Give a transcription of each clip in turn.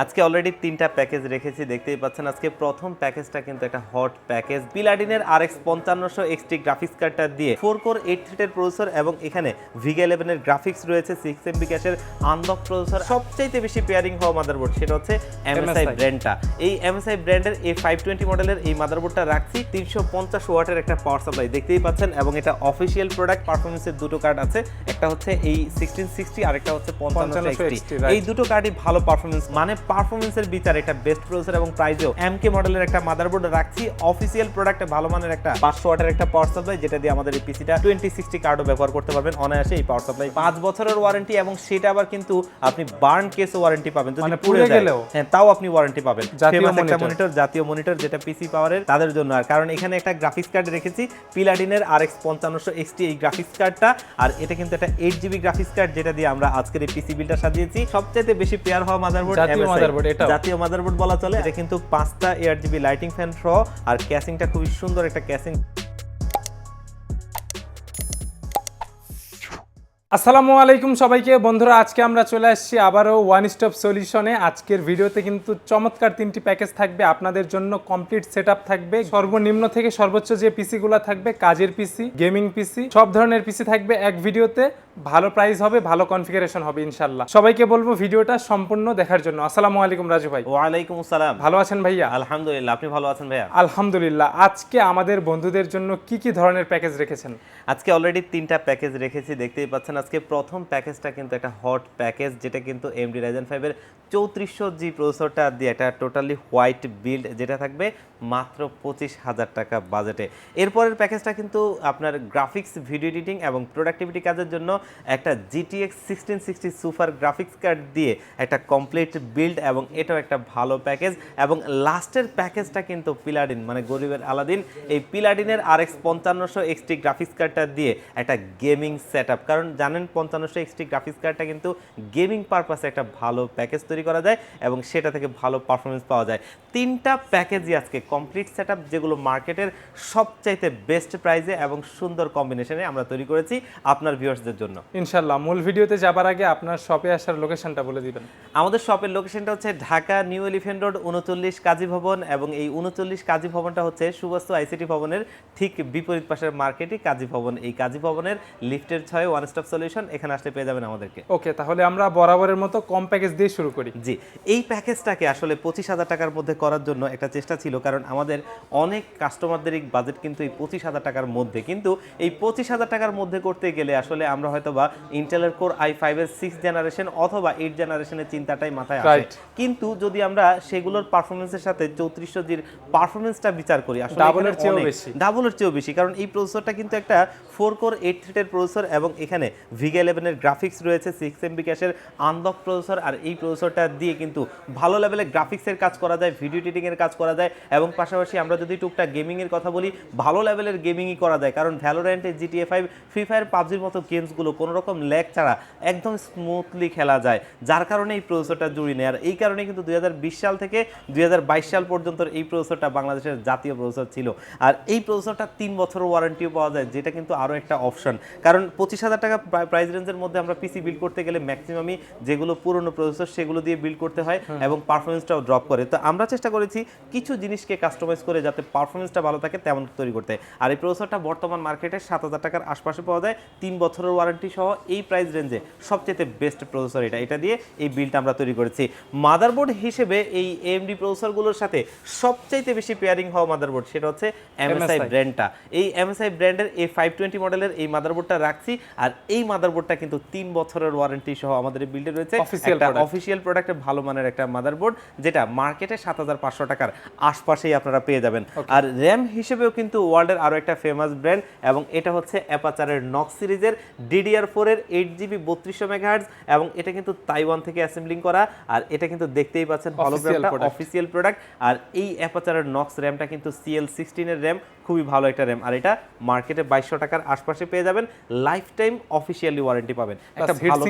আজকে অলরেডি তিনটা প্যাকেজ রেখেছি দেখতেই পাচ্ছেন। আজকে প্রথম প্যাকেজটা কিন্তু একটা হট প্যাকেজ পিলাডিনের আর এক্স পঞ্চান্নশো এক্সটি গ্রাফিক্স কার্ডটা দিয়ে ফোর কোর এইট থ্রিটের প্রসেসর এবং এখানে ভিগা ইলেভেনের গ্রাফিক্স রয়েছে সিক্স এমবি ক্যাশের আনলক প্রসেসর সবচাইতে বেশি পেয়ারিং হওয়া মাদারবোর্ড সেটা হচ্ছে এমএসআই ব্র্যান্ডটা এই এমএসআই ব্র্যান্ডের এই ফাইভ টোয়েন্টি মডেলের এই মাদারবোর্ডটা রাখছি তিনশো পঞ্চাশ ওয়াটের একটা পাওয়ার সাপ্লাই দেখতেই পাচ্ছেন। এবং এটা অফিসিয়াল প্রোডাক্ট পারফরমেন্সের দুটো কার্ড আছে। একটা হচ্ছে এই সিক্সটিন সিক্সটি আর একটা হচ্ছে পঞ্চান্ন 5560, এক্সটি right. এই দুটো কার্ডই ভালো পারফরমেন্স মানে পারফরমেন্সের বিচার এটা বেস্ট প্রসেসর এবং প্রাইজেও এমকে মডেলের একটা মাদারবোর্ড রাখছি। অফিসিয়াল প্রোডাক্টে ভালো মানের একটা পাঁচশো ওয়াটের একটা পাওয়ার সাপ্লাই যেটা দিয়ে আমাদের এই পিসিটা টোয়েন্টি সিক্সটি কার্ডও ব্যবহার করতে পারবেন অনায়াসে এই পাওয়ার সাপ্লাই পাঁচ বছরের ওয়ারেন্টি এবং সেটা আবার কিন্তু আপনি বার্ন কেস ওয়ারেন্টি পাবেন। যদি মানে পুড়ে গেলেও? হ্যাঁ তাও আপনি ওয়ারেন্টি পাবেন। জাতীয় একটা মনিটর জাতীয় মনিটর যেটা পিসি পাওয়ারের তাদের জন্য। আর কারণ এখানে একটা গ্রাফিক্স কার্ড রেখেছি পিলাডিনের আর এক্স পঞ্চান্নশো এক্সটি এই গ্রাফিক্স কার্ডটা আর এটা কিন্তু একটা এইট জিবি গ্রাফিক্স কার্ড যেটা দিয়ে আমরা আজকের এই পিসি বিলটা সাজিয়েছি। সবচেয়ে বেশি পেয়ার হওয়া মাদারবোর্ড জাতীয় এটা জাতীয় মাদারবোর্ড বলা চলে। এটা কিন্তু পাঁচটা এয়ার জিবি লাইটিং ফ্যান সহ আর ক্যাসিংটা খুবই সুন্দর একটা ক্যাসিং আসসালামু আলাইকুম সবাইকে। বন্ধুরা আজকে আমরা চলে আসছি আবারও ওয়ান স্টপ সলিউশনে আজকের ভিডিওতে কিন্তু চমৎকার তিনটি প্যাকেজ থাকবে। আপনাদের জন্য কমপ্লিট সেট থাকবে। সর্বনিম্ন থেকে সর্বোচ্চ যে পিসিগুলো থাকবে কাজের পিসি গেমিং পিসি সব ধরনের পিসি থাকবে এক ভিডিওতে। ভালো প্রাইস হবে ভালো কনফিগারেশন হবে ইনশাল্লাহ সবাইকে বলব ভিডিওটা সম্পূর্ণ দেখার জন্য। আসসালামু আলাইকুম রাজু ভাই। ওয়ালাইকুম আসসালাম। ভালো আছেন ভাইয়া? আলহামদুলিল্লাহ আপনি ভালো আছেন ভাইয়া? আলহামদুলিল্লাহ। আজকে আমাদের বন্ধুদের জন্য কি কি ধরনের প্যাকেজ রেখেছেন? আজকে অলরেডি তিনটা প্যাকেজ রেখেছি দেখতেই পাচ্ছেন। আজকে প্রথম প্যাকেজটা কিন্তু একটা হট প্যাকেজ যেটা কিন্তু এমডি রাইজেন ফাইভের চৌত্রিশশো জি প্রসেসরটা দিয়ে একটা টোটালি হোয়াইট বিল্ড যেটা থাকবে মাত্র পঁচিশ হাজার টাকা বাজেটে এরপরের প্যাকেজটা কিন্তু আপনার গ্রাফিক্স ভিডিও এডিটিং এবং প্রোডাক্টিভিটি কাজের জন্য একটা GTX sixteen sixty super graphics card দিয়ে একটা কমপ্লিট বিল্ড এবং এটাও একটা ভালো প্যাকেজ এবং লাস্টের প্যাকেজটা কিন্তু পিলাডিন মানে গরিবের আলাদিন। এই পিলাডিনের আর এক্স পঞ্চান্নশো এক্সটি গ্রাফিক্স কার্ডটা দিয়ে একটা গেমিং সেট কারণ জানেন পঞ্চান্নশো এক্সটি গ্রাফিক্স কার্ডটা কিন্তু গেমিং পারপাসে একটা ভালো প্যাকেজ তৈরি করা যায় এবং সেটা থেকে ভালো পারফরমেন্স পাওয়া যায়। তিনটা প্যাকেজই আজকে কমপ্লিট সেট যেগুলো মার্কেটের সবচাইতে বেস্ট প্রাইজে এবং সুন্দর কম্বিনেশনে আমরা তৈরি করেছি আপনার ভিউয়ার্সদের জন্য। ইনশাল্লাহ মূল ভিডিওতে যাবার আগে আপনার শপে আসার লোকেশনটা বলে দিবেন। আমাদের শপের লোকেশনটা হচ্ছে ঢাকা নিউ এলিফেন্ট রোড উনচল্লিশ কাজী ভবন এবং এই উনচল্লিশ কাজী ভবনটা হচ্ছে সুবাস্তু আইসিটি ভবনের ঠিক বিপরীত পাশের মার্কেটই কাজী ভবন। এই কাজী ভবনের লিফটের ছয় ওয়ান স্টপ সলিউশন এখানে আসলে পেয়ে যাবেন আমাদেরকে। ওকে তাহলে আমরা বরাবরের মতো কম প্যাকেজ দিয়ে শুরু করি। জি এই প্যাকেজটাকে আসলে পঁচিশ হাজার টাকার মধ্যে করার জন্য একটা চেষ্টা ছিল কারণ আমাদের অনেক কাস্টমারদের পবাজেট কিন্তু এই পঁচিশ হাজার টাকার মধ্যে। কিন্তু এই পঁচিশ হাজার টাকার মধ্যে করতে গেলে আসলে আমরা হয়তো বা ইন্টেলের কোর আই ফাইভের সিক্স জেনারেশন অথবা এইট জেনারেশনের চিন্তাটাই মাথায় আসে। কিন্তু যদি আমরা সেগুলোর পারফরমেন্সের সাথে চৌত্রিশশো জির পারফরমেন্সটা বিচার করি আসলে এর চেয়েও বেশি। ডাবলের চেয়েও বেশি কারণ এই প্রসেসরটা কিন্তু একটা ফোর কোর এইট থ্রিটের প্রসেসর এবং এখানে ভিগা ইলেভেনের গ্রাফিক্স রয়েছে সিক্স এমবি ক্যাশের আনলক প্রসেসর আর এই প্রসেসরটা দিয়ে কিন্তু ভালো লেভেলে গ্রাফিক্সের কাজ করা যায় ভিডিও এডিটিং এর কাজ করা যায় এবং পাশাপাশি আমরা যদি টুকটাক গেমিং এর কথা বলি, ভালো লেভেলের গেমিংই করা যায়। কারণ ভ্যালোরেন্টে জিটিএ ফাইভ ফ্রি ফায়ার পাবজির মতো গেমসগুলো কোনো রকম ল্যাগ ছাড়া একদম স্মুথলি খেলা যায়, যার কারণে এই প্রসেসরটা জুড়ি নেয়। আর এই কারণে কিন্তু দু হাজার বিশ সাল থেকে দুই হাজার বাইশ সাল পর্যন্ত এই প্রসেসরটা বাংলাদেশের জাতীয় প্রসেসর ছিল। আর এই প্রসেসরটা তিন বছরের ওয়ারেন্টিও পাওয়া যায়, যেটা কিন্তু আরও একটা অপশন। কারণ পঁচিশ হাজার টাকা প্রাইস রেঞ্জের মধ্যে আমরা পিসি বিল্ড করতে গেলে ম্যাক্সিমামই যেগুলো পুরনো প্রসেসর সেগুলো দিয়ে বিল্ড করতে হয় এবং পারফরমেন্সটাও ড্রপ করে। তো আমরা চেষ্টা করেছি কিছু জিনিসকে কাস্টমাইজ করে যাতে পারফরমেন্সটা ভালো থাকে তেমন তৈরি করতে। আর এই প্রসেসরটা বর্তমান মার্কেটে সাত হাজার টাকার আশপাশে পাওয়া যায়। তিন বছরের ওয়ারেন্টি সহ এই প্রাইস রেঞ্জে সবচেয়ে বেস্ট প্রসেসর এটা। এটা দিয়ে এই বিলটা আমরা তৈরি করেছি। মাদারবোর্ড হিসেবে এই এমডি প্রসেসরগুলোর সাথে সবচাইতে বেশি পেয়ারিং হওয়া মাদারবোর্ড সেটা হচ্ছে এমএসআই ব্র্যান্ডটা এই এমএসআই ব্র্যান্ডের এই ফাইভ টোয়েন্টি মডেলের এই মাদারবোর্ডটা রাখছি। আর এই মাদারবোর্ডটা কিন্তু তিন বছরের ওয়ারেন্টি সহ আমাদের বিল্ডে রয়েছে। একটা অফিসিয়াল প্রোডাক্টের ভালো মানের একটা মাদারবোর্ড যেটা মার্কেটে সাত হাজার পাঁচশো টাকার আশপাশেই আপনারা পেয়ে যাবেন। আর র্যাম হিসেবেও কিন্তু ওয়ার্ল্ডের আরও একটা ফেমাস ব্র্যান্ড এবং এটা হচ্ছে অ্যাপাচারের নক্স সিরিজের ডিডিআর ফোর এর এইট জিবি বত্রিশশো মেগাহার্জ এবং এটা কিন্তু তাইওয়ান থেকে অ্যাসেম্বলিং করা। আর এটা কিন্তু দেখতেই পাচ্ছেন হলোগ্রামটা অফিসিয়াল প্রোডাক্ট আর এই অ্যাপাচারের নক্স র্যামটা কিন্তু সিএল সিক্সটিনের র্যাম খুবই ভালো একটা র্যাম আর এটা মার্কেটে বাইশশো টাকার আশপাশে পেয়ে যাবেন লাইফ টাইম অফিসিয়ালি ওয়ারেন্টি পাবেন একটা ভালো।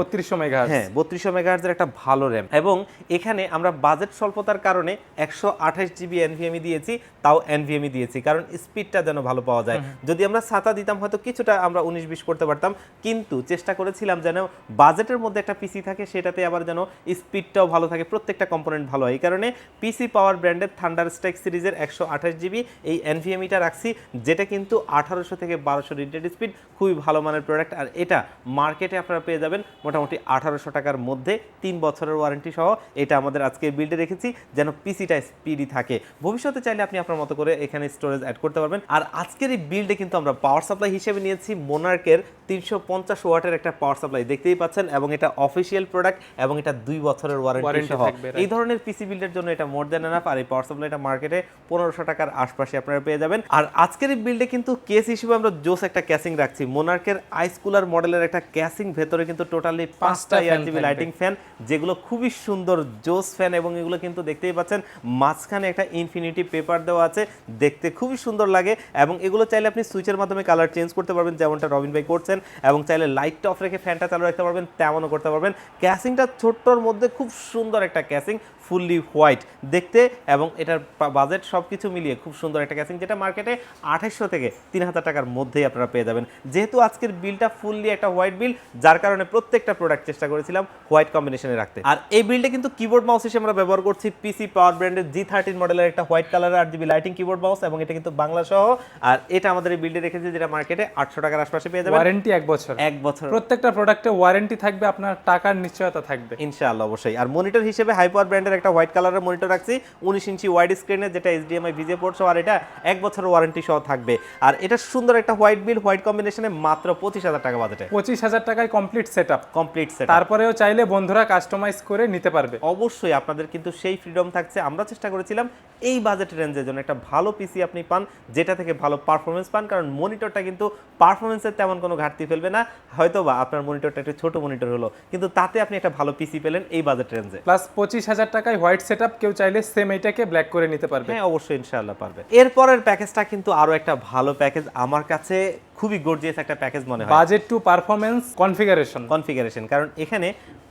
বত্রিশশো মেগা হ্যাঁ বত্রিশশো মেগাহার্জের একটা ভালো র্যাম এবং এখানে আমরা বাজেট স্বল্পতার কারণে একশো আঠাশ জিবি এনভিএমই দিয়েছি তাও এনভিএমই দিয়েছি কারণ স্পিডটা যেন ভালো পাওয়া যায়। যদি আমরা সাতা দিতাম হয়তো কিছুটা আমরা উনিশ বিশ করতে পারতাম কিন্তু চেষ্টা করেছিলাম যেন বাজেটের মধ্যে একটা পিসি থাকে সেটাতে আবার যেন স্পিডটাও ভালো থাকে প্রত্যেকটা কম্পোনেন্ট ভালো হয়। এই কারণে পিসি পাওয়ার ব্র্যান্ডের থান্ডার স্ট্রাইক সিরিজের একশো আঠাশ জিবি এই এনভিএমিটা রাখছি যেটা কিন্তু আঠারোশো থেকে বারোশো রিডেড স্পিড খুবই ভালো মানের প্রোডাক্ট আর এটা মার্কেটে আপনারা পেয়ে যাবেন মোটামুটি আঠারোশো টাকার মধ্যে তিন বছরের ওয়ারেন্টি সহ। এটা আমাদের আজকে বিল্ডে রেখেছি যেন পিসিটা স্পিডই থাকে। ভবিষ্যতে চাইলে আপনি আপনার মতো করে এখানে স্টোরেজ অ্যাড করতে পারবেন। আর আজকের এই বিল্ডে কিন্তু আমরা পাওয়ার সাপ্লাই হিসেবে নিয়েছি মোনার্কের তিনশো পঞ্চাশ ওয়াটের একটা পাওয়ার সাপ্লাই দেখতেই পাচ্ছেন এবং এটা অফিসিয়াল প্রোডাক্ট এবং এটা দুই বছরের ওয়ারেন্টি সহ। এই ধরনের পিসি বিল্ডের জন্য এটা মোর দেন এনাফ আর এই পাওয়ার সাপ্লাইটা মার্কেটে পনেরোশো টাকার আশপাশে আপনারা পেয়ে যাবেন। আর আজকের এই বিল্ডে কিন্তু কেস হিসেবে আমরা জোস একটা ক্যাসিং রাখছি। মোনার্কের আইস কুলার মডেলের একটা ক্যাসিং ভেতরে কিন্তু টোটালি পাঁচটা এয়ারজিবি লাইটিং ফ্যান যেগুলো খুবই সুন্দর জোস ফ্যান এবং এগুলো কিন্তু দেখতেই পাচ্ছেন মাঝখানে একটা ইনফিনিটি পেপার দেওয়া আছে দেখতে খুবই সুন্দর লাগে এবং এগুলো চাইলে আপনি সুইচের মাধ্যমে কালার চেঞ্জ করতে পারবেন যেমনটা রবিন ভাই করছেন এবং চাইলে লাইটটা অফ রেখে ফ্যানটা চালু রাখতে পারবেন তেমনও করতে পারবেন। ক্যাসিংটা ছোট্টর মধ্যে খুব সুন্দর একটা ক্যাসিং ফুললি হোয়াইট দেখতে এবং এটার বাজেট সব কিছু মিলিয়ে খুব সুন্দর একটা ক্যাসিং যেটা মার্কেটে আঠাশশো থেকে তিন হাজার টাকার মধ্যেই আপনারা পেয়ে যাবেন। যেহেতু আজকের বিলটা ফুললি একটা হোয়াইট বিল যার কারণে প্রত্যেকটা প্রোডাক্ট চেষ্টা করেছিলাম হোয়াইট কম্বিনেশনে রাখতে। আর এই বিলটা কিন্তু কিবোর্ড মাউস হিসেবে আমরা ব্যবহার করছি পিসি পাওয়ার ব্র্যান্ডের জি থার্টিন মডেলের একটা white colour RGB lighting keyboard mouse এবং এটা কিন্তু বাংলা সহ। আর এটা আমাদের এই বিল্ডে রেখেছি যেটা মার্কেটে আটশো টাকার আশপাশে পেয়ে যাবেন। ওয়ারেন্টি এক বছর। এক বছর। প্রত্যেকটা প্রোডাক্টে ওয়ারেন্টি থাকবে আপনার টাকার নিশ্চয়তা থাকবে। ইনশাআল্লাহ অবশ্যই। আর মনিটর হিসেবে হাই পাওয়ার ব্র্যান্ডের একটা হোয়াইট কালারের মনিটর রাখছি উনিশ ইঞ্চি ওয়াইড স্ক্রিনের যেটা এইচডিএমআই ভিজে পোর্ট আর এটা এক বছরের ওয়ারেন্টি সহ থাকবে। আর এটা সুন্দর একটা হোয়াইট বিল হোয়াইট কম্বিনেশনে মাত্র পঁচিশ হাজার টাকা বাজেটে পঁচিশ হাজার টাকায় complete set up complete set তারপরেও চাইলে বন্ধুরা কাস্টমাইজ করে নিতে পারবে। অবশ্যই আপনাদের কিন্তু সেই ফ্রিডম থাকছে। আমরা চেষ্টা করেছিলাম এই বাজেট রেঞ্জের জন্য একটা ভালো পিসি আপনি পান যেটা থেকে ভালো পারফরমেন্স পান কারণ মনিটরটা কিন্তু পারফরমেন্সের তেমন কোনো ঘাটতি ফেলবে না। হয়তো বা আপনার মনিটরটা একটা ছোট মনিটর হলো কিন্তু তাতে আপনি একটা ভালো পিসি পেলেন এই বাজেট রেঞ্জে প্লাস পঁচিশ হাজার টাকায় হোয়াইট সেট আপ কেউ চাইলে সেম এইটাকে ব্ল্যাক করে নিতে পারবে। হ্যাঁ অবশ্যই ইনশাআল্লাহ পারবে। এরপরের প্যাকেজটা কিন্তু আরও একটা ভালো প্যাকেজ। আমার কাছে খুবই গর্জিয়াস একটা প্যাকেজ মনে হয়। Budget to performance configuration. Configuration. কারণ এখানে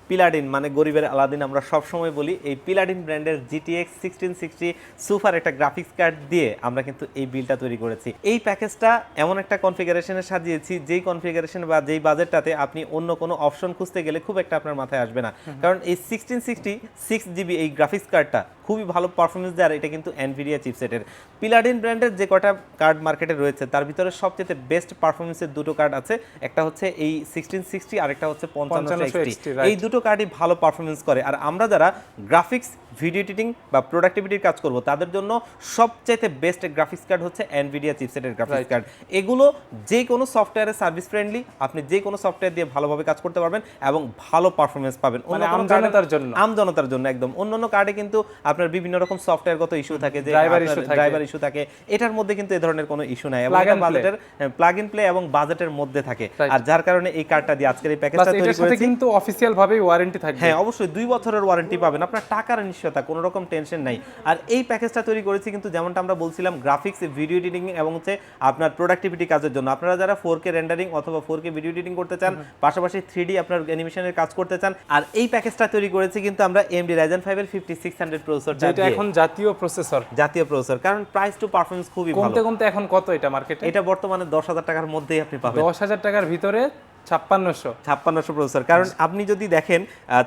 পিলাডিন মানে গরিবের আলাদিন আমরা সব সময় বলি এই পিলাডিন ব্র্যান্ডের জিটিএক্স সিক্সটিন সিক্সটি সুপার একটা গ্রাফিক্স কার্ড দিয়ে আমরা কিন্তু এই বিলটা তৈরি করেছি। এই প্যাকেজটা এমন একটা কনফিগারেশনে সাজিয়েছি যেই কনফিগারেশন বা যেই বাজেটটাতে আপনি অন্য কোনো অপশন খুঁজতে গেলে খুব একটা আপনার মাথায় আসবে না। কারণ এই সিক্সটিন সিক্সটি সিক্স জিবি এই গ্রাফিক্স কার্ডটা খুবই ভালো পারফরমেন্স দেয় আর এটা কিন্তু এনভিডিয়া চিপসেটের। পিলাডিন ব্র্যান্ডের যে কটা কার্ড মার্কেটে রয়েছে তার ভিতরে সবচেয়ে বেস্ট পারফরমেন্সের দুটো কার্ড আছে একটা হচ্ছে এই সিক্সটিন সিক্সটি আর একটা হচ্ছে পঞ্চান্ন 5560, এক্সটি right. এই দুটো কার্ডই ভালো পারফরমেন্স করে। আর আমরা যারা গ্রাফিক্স ভিডিও এডিটিং বা প্রোডাক্টিভিটির কাজ করব তাদের জন্য সবচাইতে বেস্ট গ্রাফিক্স কার্ড হচ্ছে এনভিডিয়া চিপসেটের গ্রাফিক্স কার্ড এগুলো যে কোনো সফটওয়্যারে সার্ভিস ফ্রেন্ডলি আপনি যে কোনো সফটওয়্যার দিয়ে ভালোভাবে কাজ করতে পারবেন এবং ভালো পারফরমেন্স পাবেন। মানে আমজনতার জন্য। আমজনতার জন্য একদম। অন্যান্য কার্ডে কিন্তু আপনার বিভিন্ন রকম সফটওয়্যারগত ইস্যু থাকে যে থাকে। ড্রাইভার ইস্যু থাকে এটার মধ্যে কিন্তু এই ধরনের কোনো ইস্যু নাই। এবং। বাজেটের প্লাগ ইন প্লে এবং বাজেটের মধ্যে থাকে। আর যার কারণে এই কার্ডটা দিয়ে আজকের এই প্যাকেজটা তৈরি করেছি। কিন্তু অফিসিয়াল ভাবে ওয়ারেন্টি থাকবে। হ্যাঁ অবশ্যই। দুই বছরের ওয়ারেন্টি পাবেন। আপনার টাকার নিশ্চয়তা কোনো রকম টেনশন নাই। আর এই প্যাকেজটা তৈরি করেছি কিন্তু যেমনটা আমরা বলছিলাম গ্রাফিক্স ভিডিও এডিটিং এবং হচ্ছে আপনার প্রোডাক্টিভিটি কাজের জন্য। আপনারা যারা ফোর কে রেন্ডারিং অথবা ফোর কে ভিডিও এডিটিং করতে চান পাশাপাশি থ্রি ডি আপনার অ্যানিমেশনের কাজ করতে চান আর এই প্যাকেজটা তৈরি করেছি কিন্তু আমরা এমডি রাইজেন ফাইভের ফিফটি সিক্স হান্ড্রেড প্রসেসরটা যেটা এখন জাতীয় প্রসেসর জাতীয় প্রসেসর কারণ প্রাইস টু পারফরমেন্স খুবই কমতে কমতে এখন কত এটা মার্কেটে এটা বর্তমানে দশ হাজার টাকার মধ্যেই আপনি পাবেন। দশ হাজার টাকার ভিতরে ছাপ্পান্নশো। ছাপ্পান্নশো প্রসেসর কারণ আপনি যদি দেখেন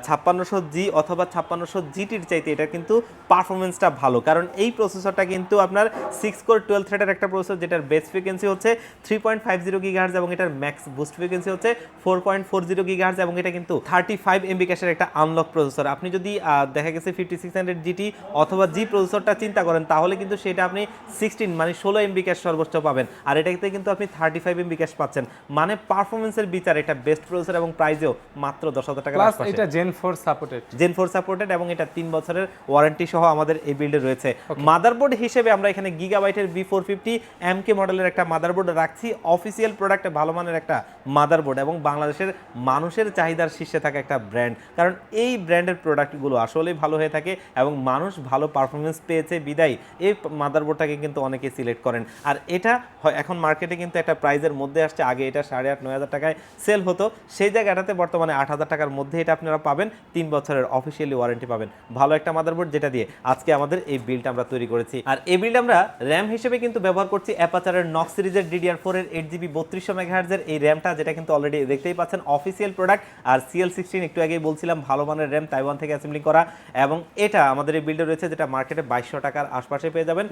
ছাপ্পান্নশো জি অথবা ছাপ্পান্নশো জিটির চাইতে এটা কিন্তু পারফরমেন্সটা ভালো। কারণ এই প্রসেসরটা কিন্তু আপনার সিক্স কোর টুয়েলভ থ্রেডের একটা প্রসেসর যেটার বেস ফ্রিকোয়েন্সি হচ্ছে three point five zero gigahertz এবং এটার ম্যাক্স বুস্ট ফ্রিকোয়েন্সি হচ্ছে four point four zero gigahertz এবং এটা কিন্তু থার্টি ফাইভ এমবি ক্যাশের একটা আনলক প্রসেসর আপনি যদি দেখা গেছে ফিফটি সিক্স হান্ড্রেড জিটি অথবা জি প্রসেসরটা চিন্তা করেন, তাহলে কিন্তু সেটা আপনি সিক্সটিন মানে ষোলো এমবি ক্যাশ সর্বোচ্চ পাবেন। আর এটাতে কিন্তু আপনি থার্টি ফাইভ এমবি ক্যাশ পাচ্ছেন। মানে পারফরমেন্সের বিচারে আর এটা বেস্ট প্রসেসর এবং প্রাইসেও মাত্র দশ হাজার টাকার প্লাস এটা gen four supported gen four supported এবং এটা তিন বছরের ওয়ারেন্টি সহ আমাদের এই বিল্ডে রয়েছে। মাদারবোর্ড হিসেবে আমরা এখানে গিগাবাইটের B four fifty M K মডেলের একটা মাদারবোর্ড রাখছি। অফিসিয়াল প্রোডাক্ট ভালো মানের একটা মাদারবোর্ড এবং বাংলাদেশের মানুষের চাহিদার শীর্ষে থাকা একটা ব্র্যান্ড কারণ এই ব্র্যান্ডের প্রোডাক্টগুলো আসলেই ভালো হয়ে থাকে এবং মানুষ ভালো পারফরমেন্স পেয়েছে বিদায়। এই মাদারবোর্ডটাকে কিন্তু অনেকে সিলেক্ট করেন। আর এটা হয়- এখন মার্কেটে কিন্তু একটা প্রাইজের মধ্যে আসছে। আগে এটা সাড়ে আট নয় হাজার টাকায় সেল হতো। সেই জায়গাটাতে বর্তমানে আট হাজার টাকার মধ্যে এটা আপনারা পাবেন। তিন বছরের অফিসিয়ালি ওয়ারেন্টি পাবেন। ভালো একটা মাদারবোর্ড যেটা দিয়ে আজকে আমাদের এই বিলটা আমরা তৈরি করেছি। আর এই বিলটা আমরা র্যাম হিসেবে কিন্তু ব্যবহার করছি অ্যাপাচারের নক সিরিজের ডিডিআর ফোর এর এইট জিবি বত্রিশশো মেগাহার্জের এই র্যামটা যেটা কিন্তু অলরেডি দেখতেই পাচ্ছেন অফিসিয়াল প্রোডাক্ট আর সিএল সিক্সটিন একটু আগেই বলছিলাম ভালো মানের র্যাম তাইওয়ান থেকে অ্যাসেম্বলি করা। এবং এটা আমাদের এই বিল্ডে রয়েছে যেটা মার্কেটে বাইশশো টাকার আশপাশে পেয়ে যাবেন।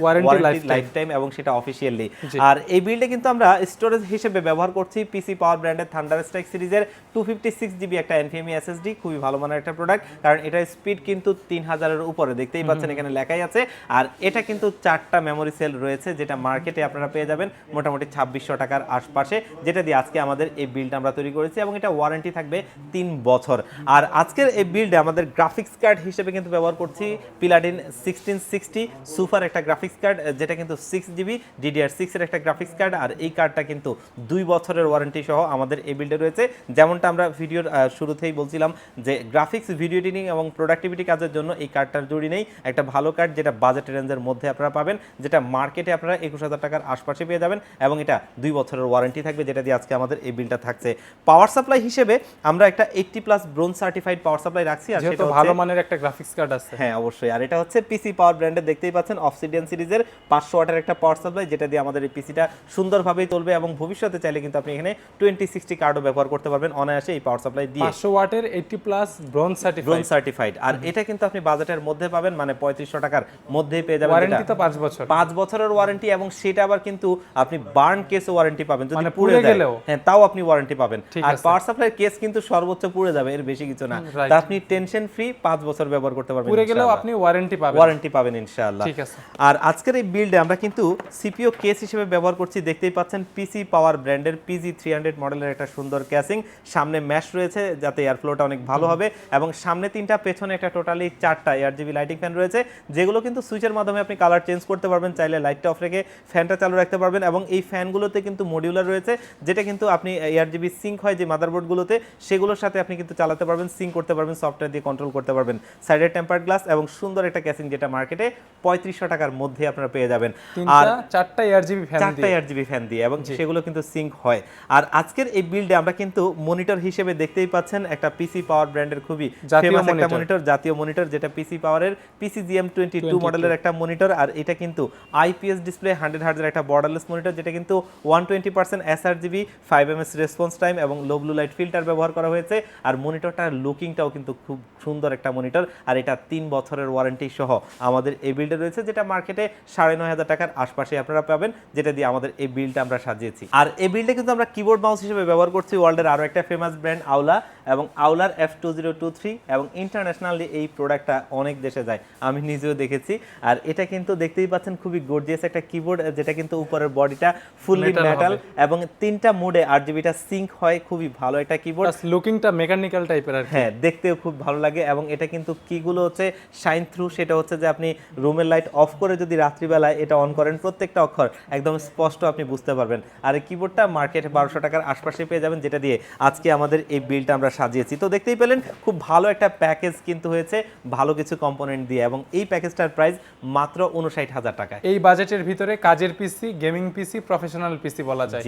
লাইফ টাইম এবং সেটা অফিসিয়ালি আর এই বিল্ডে কিন্তু আমরা স্টোরেজ হিসেবে ব্যবহার করছি পিসি পাওয়ার ব্র্যান্ডের thunder strike series two fifty six GB একটা এনফিএমই এসএসডি খুবই ভালো মানের একটা প্রোডাক্ট কারণ এটার স্পিড কিন্তু তিন হাজারের উপরে। দেখতেই পাচ্ছেন এখানে লেখাই আছে। আর এটা কিন্তু চারটা মেমোরি সেল রয়েছে যেটা মার্কেটে আপনারা পেয়ে যাবেন মোটামুটি ছাব্বিশশো টাকার আশপাশে যেটা দিয়ে আজকে আমাদের এই বিলটা আমরা তৈরি করেছি এবং এটা ওয়ারেন্টি থাকবে তিন বছর। আর আজকের এই বিল্ডে আমাদের গ্রাফিক্স কার্ড হিসেবে কিন্তু ব্যবহার করছি পিলাডিন সিক্সটিন সিক্সটি সুপার একটা গ্রাফিক্স কার্ড যেটা কিন্তু সিক্স জিবি ডিডিআর সিক্সের একটা গ্রাফিক্স কার্ড আর এই কার্ডটা কিন্তু দুই বছরের ওয়ারেন্টি সহ আমাদের এই বিল্ডে রয়েছে। যেমনটা আমরা ভিডিওর শুরুতেই বলছিলাম যে গ্রাফিক্স ভিডিও এডিটিং এবং প্রোডাক্টিভিটি কাজের জন্য এই কার্ডটার জরুরি নেই। একটা ভালো কার্ড যেটা বাজেট রেঞ্জের মধ্যে আপনারা পাবেন যেটা মার্কেটে আপনারা একুশ হাজার টাকার আশপাশে পেয়ে যাবেন এবং এটা দুই বছরের ওয়ারেন্টি থাকবে যেটা দিয়ে আজকে আমাদের এই বিলটা থাকছে। পাওয়ার সাপ্লাই হিসেবে আমরা একটা eighty plus bronze certified power supply রাখছি আর সেটা ভালো মানের একটা গ্রাফিক্স কার্ড আছে। হ্যাঁ অবশ্যই। আর এটা হচ্ছে পিসি পাওয়ার ব্র্যান্ডের দেখতেই পাচ্ছেন অফসিডিয়ান সিরিজের পাঁচশো ওয়াটের একটা পাওয়ার সাপ্লাই যেটা দিয়ে আমাদের এই পিসিটা সুন্দরভাবেই চলবে এবং ভবিষ্যতে চাইলে কিন্তু আপনি এখানে টোয়েন্টি সিক্সটি কার্ডও ব্যবহার করতে পারবেন। অনায়াসে এই পাওয়ার সাপ্লাই দিয়ে। পাঁচশো ওয়াটের eighty plus bronze certified certified আর এটা কিন্তু আপনি বাজেটের মধ্যে পাবেন মানে পঁয়ত্রিশশো টাকার মধ্যেই পেয়ে যাবেন ওয়ারেন্টি তো পাঁচ বছর। পাঁচ বছরের ওয়ারেন্টি এবং সেটা আবার কিন্তু আপনি বার্ন কেস ওয়ারেন্টি পাবেন। যদি মানে পুড়ে পুড়ে গেলেও? হ্যাঁ তাও আপনি ওয়ারেন্টি পাবেন। আর পাওয়ার সাপ্লাই কেস কিন্তু সর্বোচ্চ পুড়ে যাবে এর বেশি কিছু না। তা আপনি টেনশন ফ্রি পাঁচ বছর ব্যবহার করতে পারবেন পুরে গেলেও আপনি ওয়ারেন্টি পাবেন। ওয়ারেন্টি পাবেন ইনশাআল্লাহ। ঠিক আছে। আর আজকের এই বিল্ডে আমরা কিন্তু সিপিও কেস হিসেবে ব্যবহার করছি দেখতেই পাচ্ছেন পিসি পাওয়ার ব্র্যান্ডের পিজি থ্রি হান্ড্রেড মডেলের একটা সুন্দর ক্যাসিং সামনে ম্যাশ রয়েছে যাতে এয়ার ফ্লোটা অনেক ভালো হবে এবং সামনে তিনটা পেছনে একটা টোটালি চারটা এয়ার জিবি লাইটিং ফ্যান রয়েছে যেগুলো কিন্তু সুইচের মাধ্যমে আপনি কালার চেঞ্জ করতে পারবেন চাইলে লাইটটা অফ রেখে ফ্যানটা চালু রাখতে পারবেন এবং এই ফ্যানগুলোতে কিন্তু মডিউলার রয়েছে যেটা কিন্তু আপনি এয়ার জিবি সিঙ্ক হয় যে মাদারবোর্ডগুলোতে সেগুলোর সাথে আপনি কিন্তু চালাতে পারবেন সিঙ্ক করতে পারবেন সফটওয়্যার দিয়ে কন্ট্রোল করতে পারবেন। সাইডের টেম্পার গ্লাস এবং সুন্দর একটা ক্যাসিং যেটা মার্কেটে পঁয়ত্রিশশো টাকার মধ্যে আপনারা পেয়ে যাবেন। আর চারটা এয়ার জিবি ফ্যান চারটা দিয়ে। এয়ার জিবি ফ্যান দিয়ে এবং সেগুলো কিন্তু সিঙ্ক হয়। আর আজকের এই বিল্ডে আমরা কিন্তু মনিটর হিসেবে দেখতেই পাচ্ছেন একটা পিসি পাওয়ার ব্র্যান্ডের খুবই ফেমাস একটা মনিটর জাতীয় মনিটর যেটা পিসি পাওয়ারের পিসি জিএম টোয়েন্টি টু মডেলের একটা মনিটর আর এটা কিন্তু আইপিএস ডিসপ্লে হান্ড্রেড হার্জের একটা বর্ডারলেস মনিটর যেটা কিন্তু one twenty percent sRGB five M S response time এবং লো ব্লু লাইট ফিল্টার ব্যবহার করা হয়েছে। আর মনিটরটার লুকিংটাও কিন্তু খুব সুন্দর একটা মনিটর আর এটা তিন বছরের ওয়ারেন্টি সহ আমাদের এই বিল্ডে রয়েছে যেটা মার্কেটে সাড়ে নয় হাজার টাকার আশপাশে আপনারা পাবেন যেটা দিয়ে আমাদের এই বিলটা আমরা সাজিয়েছি। আর এই বিলটা কিন্তু আমরা কিবোর্ড মাউস হিসেবে ব্যবহার করছি ওয়ার্ল্ডের আরও একটা ফেমাস ব্র্যান্ড আউলা এবং আউলার F two zero two three এবং ইন্টারন্যাশনালি এই প্রোডাক্টটা অনেক দেশে যায়। আমি নিজেও দেখেছি। আর এটা কিন্তু দেখতেই পাচ্ছেন খুবই গর্জিয়াস একটা কিবোর্ড যেটা কিন্তু উপরের বডিটা ফুললি মেটাল এবং তিনটা মোডে আর জিবিটা সিঙ্ক হয় খুবই ভালো একটা কিবোর্ড লুকিংটা মেকানিক্যাল টাইপের আর হ্যাঁ দেখতেও খুব ভালো লাগে এবং এটা কিন্তু কিগুলো হচ্ছে শাইন থ্রু সেটা হচ্ছে যে আপনি রুমের লাইট অফ করে যদি রাত্রিবেলায় এটা অন করেন প্রত্যেকটা অক্ষর একদম স্পষ্ট আপনি বুঝতে পারবেন। আর কিবোর্ডটা মার্কেটে বারোশো টাকার আশপাশে পেয়ে যাবেন। যেটা দিয়ে আজকে আমাদের এই বিলটা আমরা সাজিয়েছি। তো দেখতেই পেলেন খুব ভালো একটা প্যাকেজ কিন্তু হয়েছে ভালো কিছু কম্পোনেন্ট দিয়ে এবং এই প্যাকেজটার প্রাইস মাত্র উনষাট হাজার টাকায়। এই বাজেটের ভিতরে কাজের পিসি গেমিং পিসি প্রফেশনাল পিসি বলা যায়।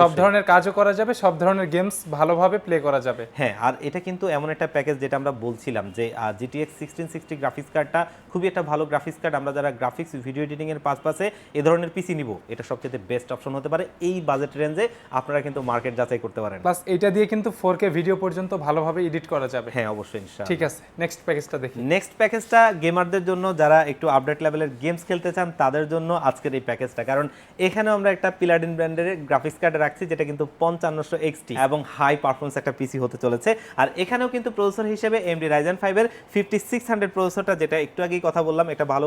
সব ধরনের কাজও করা যাবে সব ধরনের গেমস ভালোভাবে প্লে করা যাবে। হ্যাঁ আর এটা কিন্তু এমন একটা প্যাকেজ যেটা আমরা বলছিলাম যে জিটিএক্স সিক্সটিন সিক্সটি গ্রাফিক্স কার্ডটা খুবই একটা ভালো গ্রাফিক্স কার্ড আমরা যারা গ্রাফিক্স ভিডিও এডিটিং এর পাশে এ ধরনের পিসি নিব এটা সবচেয়ে বেস্ট অপশন হতে পারে। এই বাজেট রেঞ্জে আপনারা কিন্তু মার্কেট যাচাই করতে পারেন প্লাস এটা দিয়ে কিন্তু ফোর কে ভিডিও পর্যন্ত ভালোভাবে এডিট করা যাবে। হ্যাঁ অবশ্যই ইনশাআল্লাহ। ঠিক আছে নেক্সট প্যাকেজটা দেখি। নেক্সট প্যাকেজটা গেমারদের জন্য যারা একটু আপডেট লেভেলের গেমস খেলতে চান তাদের জন্য আজকের এই প্যাকেজটা কারণ এখানেও আমরা একটা পিলাডিন ব্র্যান্ডের গ্রাফিক্স কার্ড রাখছি যেটা কিন্তু পঞ্চান্নশো এক্সটি এবং হাই পারফরমেন্স একটা পিসি হতে চলেছে। আর এখানেও কিন্তু প্রসেসর হিসেবে এমডি রাইজেন ফাইভের ফিফটি সিক্স হান্ড্রেড প্রসেসরটা যেটা একটু আগেই কথা বললাম এটা ভালো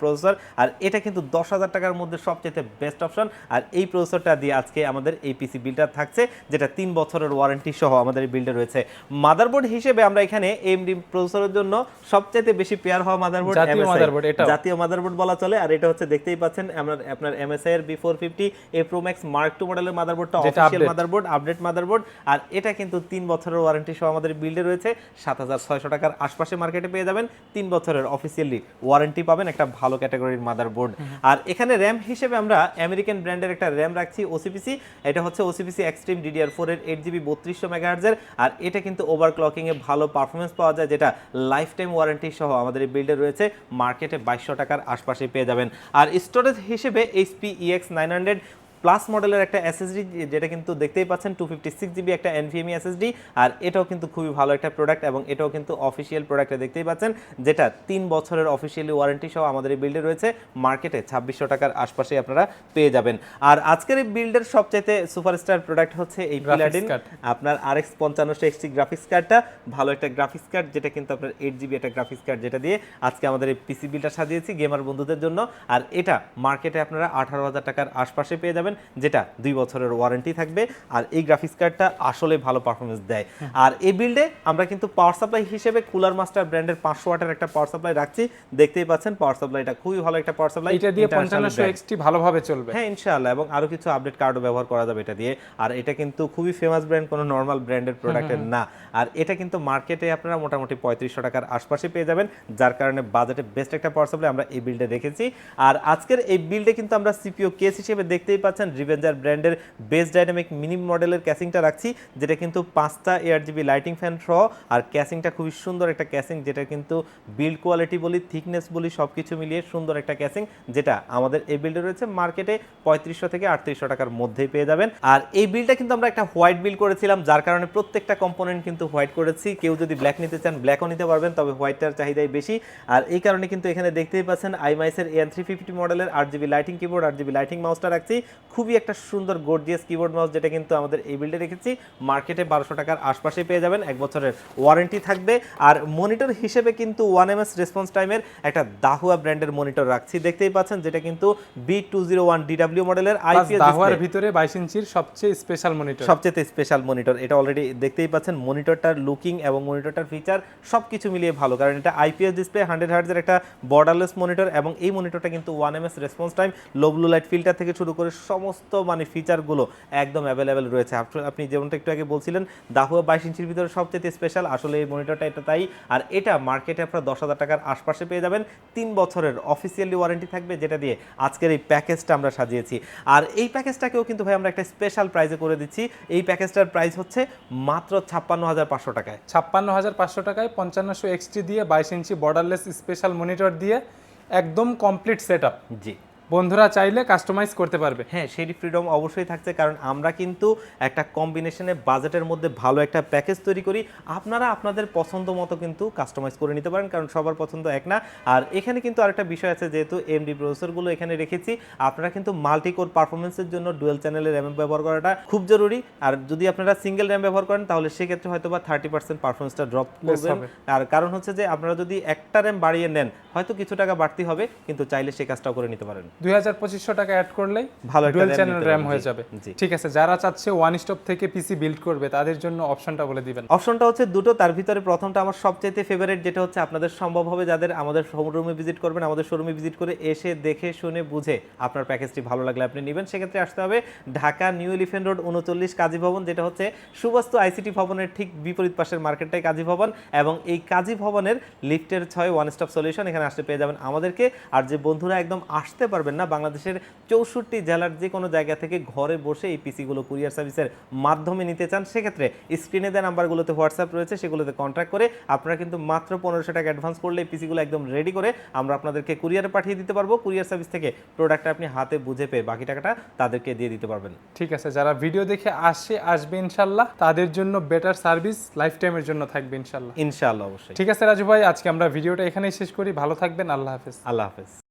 প্রসেসর আর এটা কিন্তু দশ হাজার টাকার মধ্যে সবচেয়ে বেস্ট অপশন আর এই প্রসেসরটা দিয়ে আজকে আমাদের এই পিসি বিলটা থাকছে যেটা তিন বছরের ওয়ারেন্টি সহ আমাদের এই বিল্ডে রয়েছে। মাদারবোর্ড হিসেবে আমরা এখানে এমডি প্রসেসরের জন্য সবচেয়ে বেশি পেয়ার হওয়া মাদারবোর্ড motherboard এটাও। জাতীয় মাদারবোর্ড বলা চলে আর এটা হচ্ছে দেখতেই পাচ্ছেন আমরা আপনার এমএসআই এর B four fifty A pro max mark two মডেলের মাদারবোর্ডটা অফিসিয়াল মাদারবোর্ড আপডেট মাদারবোর্ড আর এটা কিন্তু তিন বছরের ওয়ারেন্টি সহ আমাদের বিল্ডে রয়েছে। সাত হাজার ছয়শো টাকার আশপাশে মার্কেটে পেয়ে যাবেন। তিন বছরের অফিসিয়ালি ওয়ারেন্টি পাবেন একটা ভালো ক্যাটাগরির মাদারবোর্ড আর এখানে র্যাম হিসেবে আমরা আমেরিকান ব্র্যান্ডের একটা র্যাম রাখছি ওসিপিসি এটা হচ্ছে ওসিপিসি এক্সট্রিম ডিডিআর ফোর এর এইট জিবি বত্রিশশো মেগাহার্জের, আর এটা কিন্তু ওভার ক্লকিং এ ভালো পারফরমেন্স পাওয়া যায়, যেটা লাইফ টাইম ওয়ারেন্টি সহ আমাদের এই বিল্ডে রয়েছে মার্কেটে বাইশশো টাকার আশপাশে পেয়ে যাবেন। আর স্টোরেজ হিসেবে HP EX nine hundred plus মডেলের একটা এসএসডি যেটা কিন্তু দেখতেই পাচ্ছেন টু ফিফটি সিক্স জিবি একটা এনভিএমই এসএসডি আর এটাও কিন্তু খুবই ভালো একটা প্রোডাক্ট এবং এটাও কিন্তু অফিসিয়াল প্রোডাক্টে দেখতেই পাচ্ছেন যেটা তিন বছরের অফিসিয়ালি ওয়ারেন্টি সহ আমাদের এই বিল্ডে রয়েছে। মার্কেটে ছাব্বিশশো টাকার আশপাশে আপনারা পেয়ে যাবেন। আর আজকের এই বিল্ডের সবচাইতে সুপারস্টার প্রোডাক্ট হচ্ছে এই card। আপনার আর এক্স পঞ্চান্নশো এক্সটি গ্রাফিক্স কার্ডটা ভালো একটা গ্রাফিক্স কার্ড যেটা কিন্তু আপনার এইট জিবি একটা গ্রাফিক্স কার্ড যেটা দিয়ে আজকে আমাদের এই পিসি বিলটা সাজিয়েছি গেমার বন্ধুদের জন্য। আর এটা মার্কেটে আপনারা আঠারো হাজার টাকার আশপাশে পেয়ে যাবেন। যেটা দুই বছরের ওয়ারেন্টি থাকবে আর এই গ্রাফিক্স কার্ডটা আসলে ভালো পারফরমেন্স দেয়। আর এই বিল্ডে আমরা কিন্তু পাওয়ার সাপ্লাই হিসেবে কুলার মাস্টার ব্র্যান্ডের পাঁচশো ওয়াটের একটা পাওয়ার সাপ্লাই রাখছি। দেখতেই পাচ্ছেন পাওয়ার সাপ্লাইটা খুবই ভালো একটা পাওয়ার সাপ্লাই এটা দিয়ে পঞ্চান্নশো এক্সটি ভালোভাবে চলবে। হ্যাঁ ইনশাআল্লাহ এবং আরও কিছু আপডেট কার্ডও ব্যবহার করা যাবে এটা দিয়ে। আর এটা কিন্তু খুবই ফেমাস ব্র্যান্ড কোনো নর্মাল ব্র্যান্ডের প্রোডাক্টের না। আর এটা কিন্তু মার্কেটে আপনারা মোটামুটি পঁয়ত্রিশশো টাকার আশপাশে পেয়ে যাবেন যার কারণে বাজেটে বেস্ট একটা পাওয়ার সাপ্লাই আমরা এই বিল্ডে রেখেছি আর আজকের এই বিল্ডে কিন্তু আমরা সিপিও কেস হিসেবে দেখতেই পাচ্ছেন রিভেঞ্জার ব্র্যান্ডের বেস্ট ডাইনামিক মিনি মডেলের ক্যাসিংটা রাখছি, যেটা কিন্তু পাঁচটা এয়ার জিবি লাইটিং ফ্যান সহ, আর ক্যাসিংটা খুবই সুন্দর একটা ক্যাসিং, যেটা কিন্তু বিল্ড কোয়ালিটি বলি থিকনেস বলি সব কিছু মিলিয়ে সুন্দর একটা ক্যাসিং, যেটা আমাদের এই বিল্ডে রয়েছে। মার্কেটে পঁয়ত্রিশশো থেকে আটত্রিশশো টাকার মধ্যেই পেয়ে যাবেন। আর এই বিলটা কিন্তু আমরা একটা হোয়াইট বিল করেছিলাম, যার কারণে প্রত্যেকটা কম্পোনেন্ট কিন্তু হোয়াইট করেছি। কেউ যদি ব্ল্যাক নিতে চান ব্ল্যাকও নিতে পারবেন, তবে হোয়াইটটার চাহিদাই বেশি। আর এই কারণে কিন্তু এখানে দেখতেই পাচ্ছেন আইমাইসের এন থ্রি ফিফটি মডেলের আট জিবি লাইটিং কিবোর্ড আট জিবি লাইটিং মাউসটা রাখছি। খুবই একটা সুন্দর গোর্জিয়াস কিবোর্ড মাউস যেটা কিন্তু আমাদের এই বিল্ডে রেখেছি। মার্কেটে বারোশো টাকার আশপাশে পেয়ে যাবেন এক বছরের ওয়ারেন্টি থাকবে। আর মনিটর হিসেবে কিন্তু ওয়ান এম এস রেসপন্স টাইমের একটা দাহুয়া ব্র্যান্ডের মনিটর রাখছি। দেখতেই পাচ্ছেন যেটা কিন্তু B two zero one DW মডেলের আইপিএস দাহুয়ার ভিতরে বাইশ ইঞ্চির সবচেয়ে স্পেশাল মনিটর সবচেয়ে স্পেশাল মনিটর এটা অলরেডি দেখতেই পাচ্ছেন। মনিটরটার লুকিং এবং মনিটরটার ফিচার সব কিছু মিলিয়ে ভালো কারণ এটা আইপিএস ডিসপ্লে হান্ড্রেড হার্টজের একটা বর্ডারলেস মনিটর এবং এই মনিটরটা কিন্তু one M S response time low blue light filter থেকে শুরু করে সমস্ত মানে ফিচারগুলো একদম অ্যাভেলেবেল রয়েছে। আপ- আপনি যেমনটা একটু আগে বলছিলেন দাহুয়া বাইশ ইঞ্চির ভিতরে সবচেয়ে স্পেশাল আসলে এই মনিটরটা এটা তাই। আর এটা মার্কেটে আপনার দশ হাজার টাকার আশপাশে পেয়ে যাবেন। তিন বছরের অফিসিয়ালি ওয়ারেন্টি থাকবে যেটা দিয়ে আজকের এই প্যাকেজটা আমরা সাজিয়েছি। আর এই প্যাকেজটাকেও কিন্তু ভাই আমরা একটা স্পেশাল প্রাইজে করে দিচ্ছি। এই প্যাকেজটার প্রাইস হচ্ছে মাত্র ছাপ্পান্ন হাজার পাঁচশো টাকায়। ছাপ্পান্ন হাজার পাঁচশো টাকায় পঞ্চান্নশো এক্সটি দিয়ে বাইশ ইঞ্চি বর্ডারলেস স্পেশাল মনিটর দিয়ে একদম কমপ্লিট সেট আপ জি। বন্ধুরা চাইলে কাস্টমাইজ করতে পারবে। হ্যাঁ সেই ফ্রিডম অবশ্যই থাকছে কারণ আমরা কিন্তু একটা কম্বিনেশনে বাজেটের মধ্যে ভালো একটা প্যাকেজ তৈরি করি। আপনারা আপনাদের পছন্দ মতো কিন্তু কাস্টমাইজ করে নিতে পারেন কারণ সবার পছন্দ এক না। আর এখানে কিন্তু আরেকটা বিষয় আছে যেহেতু এমডি প্রসেসরগুলো এখানে রেখেছি আপনারা কিন্তু মাল্টি কোর পারফরমেন্সের জন্য ডুয়েল চ্যানেলের র্যাম ব্যবহার করাটা খুব জরুরি। আর যদি আপনারা সিঙ্গেল র্যাম ব্যবহার করেন তাহলে সেক্ষেত্রে হয়তো বা থার্টি পার্সেন্ট পারফরমেন্সটা ড্রপ করবেন। আর কারণ হচ্ছে যে আপনারা যদি একটা র্যাম বাড়িয়ে নেন হয়তো কিছু টাকা বাড়তি হবে কিন্তু চাইলে সেই কাজটাও করে নিতে পারেন। দুই হাজার পঁচিশশো টাকা অ্যাড করলেই ভালো ডুয়েল চ্যানেল র্যাম হয়ে যাবে। ঠিক আছে যারা চাচ্ছে ওয়ান স্টপ থেকে পিসি বিল্ড করবে তাদের জন্য অপশনটা বলে দিবেন। অপশনটা হচ্ছে দুটো তার ভিতরে প্রথমটা আমার সবচেয়ে ফেভারিট যেটা হচ্ছে আপনাদের সম্ভব হবে যাদের আমাদের শোরুমে ভিজিট করবেন আমাদের শোরুমে ভিজিট করে এসে দেখে শুনে বুঝে আপনার প্যাকেজটি ভালো লাগলে আপনি নেবেন। সেক্ষেত্রে আসতে হবে ঢাকা নিউ এলিফেন্ট রোড উনচল্লিশ কাজী ভবন যেটা হচ্ছে সুবাস্তু আইসিটি ভবনের ঠিক বিপরীত পাশের মার্কেটটাই কাজী ভবন এবং এই কাজী ভবনের লিফটের ছয় ওয়ান স্টপ সলিউশন এখানে আসতে পেয়ে যাবেন আমাদেরকে। আর যে বন্ধুরা একদম আসতে পারবেন না বাংলাদেশের চৌষট্টি জেলার যে কোনো জায়গা থেকে ঘরে বসে এই পিসিগুলো কুরিয়ার সার্ভিসের মাধ্যমে নিতে চান সেক্ষেত্রে স্ক্রিনে দেওয়া নাম্বারগুলোতে হোয়াটসঅ্যাপ রয়েছে সেগুলোতে কন্ট্যাক্ট করে আপনারা কিন্তু মাত্র পনেরোশো টাকা অ্যাডভান্স করলে এই পিসিগুলো একদম রেডি করে আমরা আপনাদেরকে কুরিয়ারে পাঠিয়ে দিতে পারব। কুরিয়ার সার্ভিস থেকে প্রোডাক্টটা আপনি হাতে বুঝে পেয়ে বাকি টাকাটা তাদেরকে দিয়ে দিতে পারবেন। ঠিক আছে যারা ভিডিও দেখে আসে আসবে ইনশাল্লাহ। তাদের জন্য বেটার সার্ভিস লাইফ টাইমের জন্য থাকবে ইনশাল্লাহ। ইনশাআল্লাহ অবশ্যই। ঠিক আছে রাজু ভাই আজকে আমরা ভিডিওটা এখানেই শেষ করি। ভালো থাকবেন আল্লাহ হাফেজ। আল্লাহ হাফেজ।